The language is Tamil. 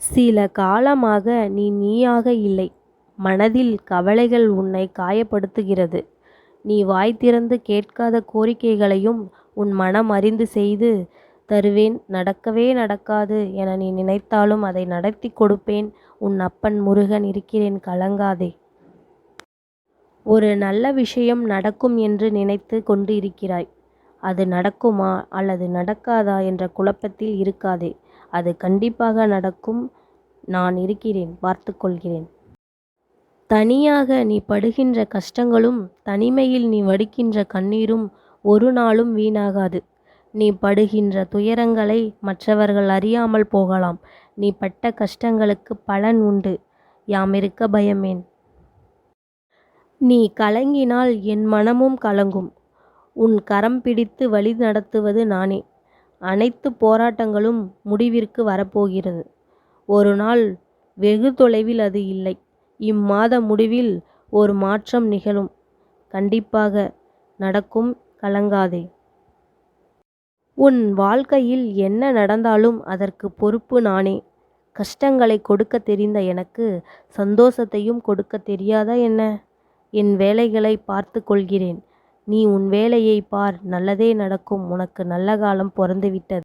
சில காலமாக நீ நீயாக இல்லை. மனதில் கவலைகள் உன்னை காயப்படுத்துகிறது. நீ வாய் திறந்து கேட்காத கோரிக்கைகளையும் உன் மனம் அறிந்து செய்து தருவேன் நடக்கவே நடக்காது என நீ நினைத்தாலும் அதை நடத்திக் கொடுப்பேன் உன் அப்பன் முருகன் இருக்கிறேன் கலங்காதே. ஒரு நல்ல விஷயம் நடக்கும் என்று நினைத்து கொண்டு இருக்கிறாய். அது நடக்குமா அல்லது நடக்காதா என்ற குழப்பத்தில் இருக்காதே. அது கண்டிப்பாக நடக்கும் நான் இருக்கிறேன் பார்த்துக்கொள்கிறேன் தனியாக நீ படுகின்ற கஷ்டங்களும் தனிமையில் நீ வடிக்கின்ற கண்ணீரும் ஒரு நாளும் வீணாகாது. நீ படுகின்ற துயரங்களை மற்றவர்கள் அறியாமல் போகலாம். நீ பட்ட கஷ்டங்களுக்கு பலன் உண்டு யாம் இருக்க பயமேன்? நீ கலங்கினால் என் மனமும் கலங்கும். உன் கரம் பிடித்து வழி நடத்துவது நானே. அனைத்து போராட்டங்களும் முடிவிற்கு வரப்போகிறது. ஒரு நாள் வெகு தொலைவில் அது இல்லை. இம்மாத முடிவில் ஒரு மாற்றம் நிகழும். கண்டிப்பாக நடக்கும் கலங்காதே. உன் வாழ்க்கையில் என்ன நடந்தாலும் அதற்கு பொறுப்பு நானே. கஷ்டங்களைக் கொடுக்கத் தெரிந்த எனக்கு சந்தோஷத்தையும் கொடுக்கத் தெரியாதா என்ன? என் வேலைகளை பார்த்து கொள்கிறேன். நீ உன் வேலையைப் பார் நல்லதே நடக்கும் உனக்கு நல்ல காலம் பொறந்து விட்டது.